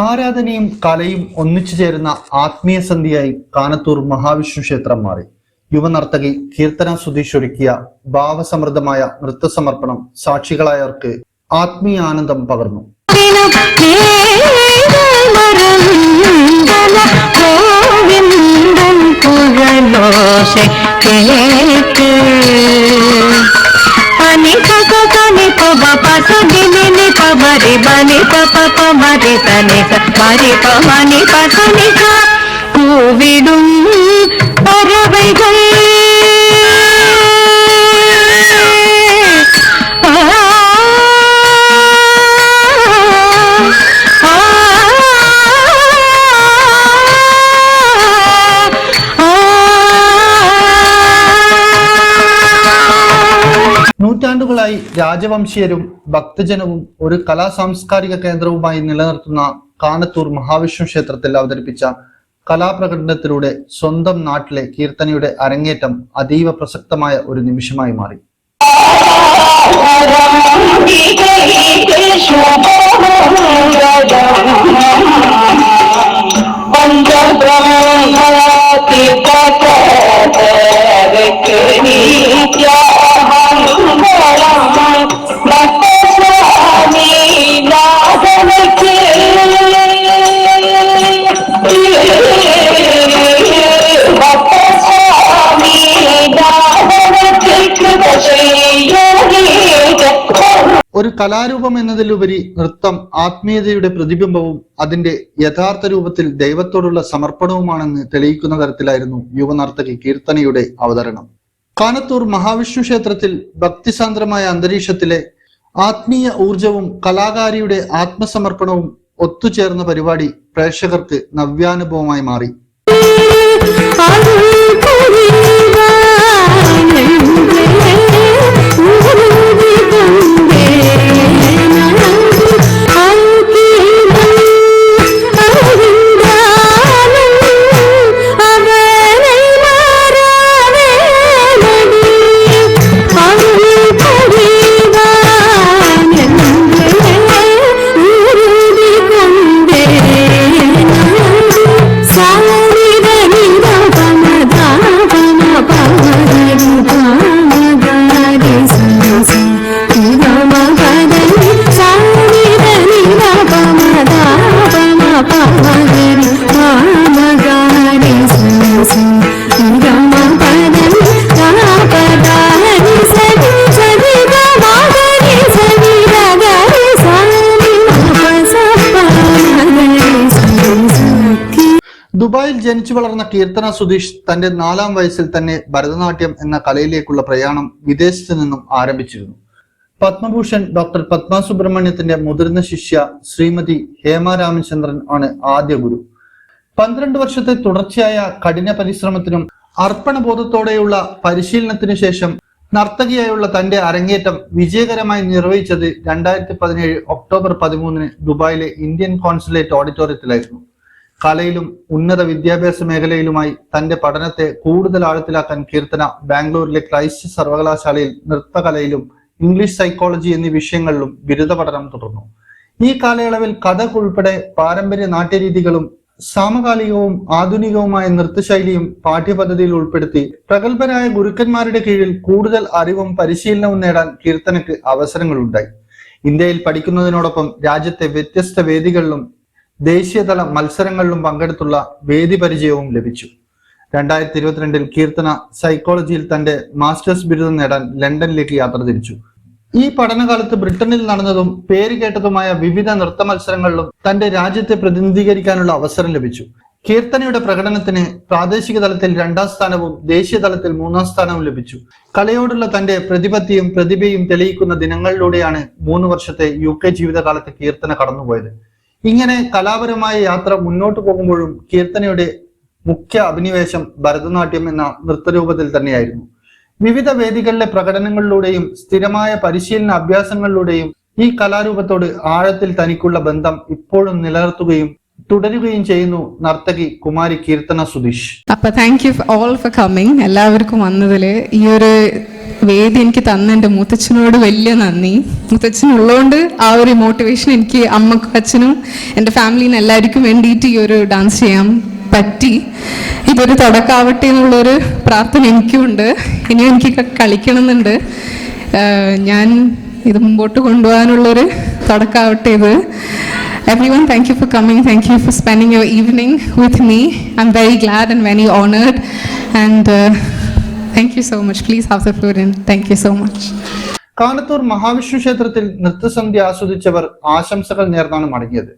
ആരാധനയും കലയും ഒന്നിച്ചു ചേരുന്ന ആത്മീയ സന്ധിയായി കാനത്തൂർ മഹാവിഷ്ണു ക്ഷേത്രം മാറി. യുവനർത്തകി കീർത്തന സുധീഷ് ഒരുക്കിയ ഭാവസമൃദ്ധമായ നൃത്തസമർപ്പണം സാക്ഷികളായവർക്ക് ആത്മീയ ആനന്ദം പകർന്നു. పాప నిని ని పమరి బని పప పమరి తని మరి పమని పతని கூவிடும் பறவைகள் നൂറ്റാണ്ടുകളായി രാജവംശീയരും ഭക്തജനവും ഒരു കലാ സാംസ്കാരിക കേന്ദ്രവുമായി നിലനിർത്തുന്ന കാനത്തൂർ മഹാവിഷ്ണു ക്ഷേത്രത്തിൽ അവതരിപ്പിച്ച കലാപ്രകടനത്തിലൂടെ സ്വന്തം നാട്ടിലെ കീർത്തനയുടെ അരങ്ങേറ്റം അതീവ പ്രസക്തമായ ഒരു നിമിഷമായി മാറി. ഒരു കലാരൂപം എന്നതിലുപരി നൃത്തം ആത്മീയതയുടെ പ്രതിബിംബവും അതിന്റെ യഥാർത്ഥ രൂപത്തിൽ ദൈവത്തോടുള്ള സമർപ്പണവുമാണെന്ന് തെളിയിക്കുന്ന തരത്തിലായിരുന്നു യുവനർത്തകി കീർത്തനയുടെ അവതരണം. കാനത്തൂർ മഹാവിഷ്ണു ക്ഷേത്രത്തിൽ ഭക്തിസാന്ദ്രമായ അന്തരീക്ഷത്തിലെ ആത്മീയ ഊർജവും കലാകാരിയുടെ ആത്മസമർപ്പണവും ഒത്തുചേർന്ന പരിപാടി പ്രേക്ഷകർക്ക് നവ്യാനുഭവമായി മാറി. ദുബായിൽ ജനിച്ചു വളർന്ന കീർത്തന സുധീഷ് തന്റെ നാലാം വയസ്സിൽ തന്നെ ഭരതനാട്യം എന്ന കലയിലേക്കുള്ള പ്രയാണം വിദേശത്തു നിന്നും ആരംഭിച്ചിരുന്നു. പത്മഭൂഷൺ ഡോക്ടർ പത്മ സുബ്രഹ്മണ്യത്തിന്റെ മുതിർന്ന ശിഷ്യ ശ്രീമതി ഹേമ രാമചന്ദ്രൻ ആണ് ആദ്യ ഗുരു. പന്ത്രണ്ട് വർഷത്തെ തുടർച്ചയായ കഠിന പരിശ്രമത്തിനും അർപ്പണബോധത്തോടെയുള്ള പരിശീലനത്തിനു ശേഷം നർത്തകിയായുള്ള തന്റെ അരങ്ങേറ്റം വിജയകരമായി നിർവഹിച്ചത് രണ്ടായിരത്തി പതിനേഴ് ഒക്ടോബർ പതിമൂന്നിന് ദുബായിലെ ഇന്ത്യൻ കോൺസുലേറ്റ് ഓഡിറ്റോറിയത്തിലായിരുന്നു. കലയിലും ഉന്നത വിദ്യാഭ്യാസ മേഖലയിലുമായി തന്റെ പഠനത്തെ കൂടുതൽ ആഴത്തിലാക്കാൻ കീർത്തന ബാംഗ്ലൂരിലെ ക്രൈസ്റ്റ് സർവകലാശാലയിൽ നൃത്തകലയിലും ഇംഗ്ലീഷ് സൈക്കോളജി എന്നീ വിഷയങ്ങളിലും ബിരുദ പഠനം തുടർന്നു. ഈ കാലയളവിൽ കഥക് ഉൾപ്പെടെ പാരമ്പര്യ നാട്യരീതികളും സമകാലികവും ആധുനികവുമായ നൃത്തശൈലിയും പാഠ്യപദ്ധതിയിൽ ഉൾപ്പെടുത്തി പ്രഗത്ഭരായ ഗുരുക്കന്മാരുടെ കീഴിൽ കൂടുതൽ അറിവും പരിശീലനവും നേടാൻ കീർത്തനക്ക് അവസരങ്ങളുണ്ടായി. ഇന്ത്യയിൽ പഠിക്കുന്നതിനോടൊപ്പം രാജ്യത്തെ വ്യത്യസ്ത വേദികളിലും ദേശീയതല മത്സരങ്ങളിലും പങ്കെടുത്തുള്ള വേദി പരിചയവും ലഭിച്ചു. രണ്ടായിരത്തി ഇരുപത്തിരണ്ടിൽ കീർത്തന സൈക്കോളജിയിൽ തന്റെ മാസ്റ്റേഴ്സ് ബിരുദം നേടാൻ ലണ്ടനിലേക്ക് യാത്ര തിരിച്ചു. ഈ പഠനകാലത്ത് ബ്രിട്ടനിൽ നടന്നതും പേര് കേട്ടതുമായ വിവിധ നൃത്ത മത്സരങ്ങളിലും തന്റെ രാജ്യത്തെ പ്രതിനിധീകരിക്കാനുള്ള അവസരം ലഭിച്ചു. കീർത്തനയുടെ പ്രകടനത്തിന് പ്രാദേശിക തലത്തിൽ രണ്ടാം സ്ഥാനവും ദേശീയ തലത്തിൽ മൂന്നാം സ്ഥാനവും ലഭിച്ചു. കലയോടുള്ള തന്റെ പ്രതിപത്തിയും പ്രതിഭയും തെളിയിക്കുന്ന ദിനങ്ങളിലൂടെയാണ് മൂന്ന് വർഷത്തെ യു കെ ജീവിതകാലത്ത് കീർത്തന കടന്നുപോയത്. ഇങ്ങനെ കലാപരമായ യാത്ര മുന്നോട്ട് പോകുമ്പോഴും കീർത്തനയുടെ മുഖ്യ അഭിനിവേശം ഭരതനാട്യം എന്ന നൃത്തരൂപത്തിൽ തന്നെയായിരുന്നു. വിവിധ വേദികളിലെ പ്രകടനങ്ങളിലൂടെയും സ്ഥിരമായ പരിശീലന അഭ്യാസങ്ങളിലൂടെയും ഈ കലാരൂപത്തോട് ആഴത്തിൽ തനിക്കുള്ള ബന്ധം ഇപ്പോഴും നിലനിർത്തുകയും തുടരുകയും ചെയ്യുന്നു നർത്തകി കുമാരി കീർത്തന സുധീഷ്. അപ്പൊ thank you all for coming എല്ലാവർക്കും വന്നതിൽ ഈ ഒരു വേദി എനിക്ക് തന്ന എന്റെ മുത്തച്ഛനോട് വലിയ നന്ദി. മുത്തച്ഛൻ ഉള്ളതുകൊണ്ട് ആ ഒരു മോട്ടിവേഷൻ എനിക്ക് അമ്മക്കും അച്ഛനും എന്റെ ഫാമിലിന് എല്ലാവർക്കും വേണ്ടിയിട്ട് ഈ ഒരു ഡാൻസ് ചെയ്യാൻ പറ്റി. ഇതൊരു തുടക്കാവട്ടെ എന്നുള്ളൊരു പ്രാർത്ഥന എനിക്കുമുണ്ട് ഇനിയും എനിക്ക് കളിക്കണമെന്നുണ്ട്. ഞാൻ ഇത് മുമ്പോട്ട് കൊണ്ടുപോകാനുള്ളൊരു തുടക്കാവട്ടെ ഇത്. Everyone, thank you for coming. Thank you for spending your evening with me. I'm very glad and very honored. And uh, thank you so much. Please have the food and thank you so much. Kanathur Mahavishnu ക്ഷേത്രത്തിൽ നൃത്തസന്ധ്യ ആസ്വദിച്ചവർ ആശംസകൾ നേർന്നാണ് മടങ്ങിയത്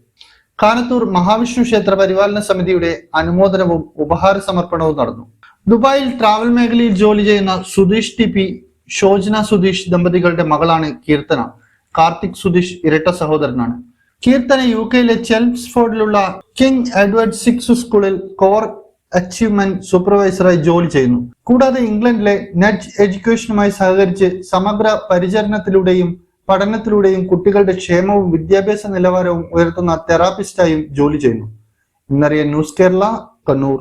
കാനത്തൂർ മഹാവിഷ്ണു ക്ഷേത്ര പരിപാലന സമിതിയുടെ അനുമോദനവും ഉപഹാര സമർപ്പണവും നടന്നു ദുബായിൽ travel മേഖലയിൽ ജോലി ചെയ്യുന്ന സുധീഷ് ടി പി ഷോജന സുധീഷ് ദമ്പതികളുടെ മകളാണ് കീർത്തന കാർത്തിക് സുധീഷ് ഇരട്ട സഹോദരനാണ് കീർത്തന യു കെയിലെ ചെൽസ്ഫോർഡിലുള്ള കിങ് എഡ്വേർഡ് സിക്സ് സ്കൂളിൽ കോർ അച്ചീവ്മെന്റ് സൂപ്പർവൈസറായി ജോലി ചെയ്യുന്നു. കൂടാതെ ഇംഗ്ലണ്ടിലെ നെറ്റ് എഡ്യൂക്കേഷനുമായി സഹകരിച്ച് സമഗ്ര പരിചരണത്തിലൂടെയും പഠനത്തിലൂടെയും കുട്ടികളുടെ ക്ഷേമവും വിദ്യാഭ്യാസ നിലവാരവും ഉയർത്തുന്ന തെറാപ്പിസ്റ്റായും ജോലി ചെയ്യുന്നു. ഇന്നറിയ news Kerala Kannur.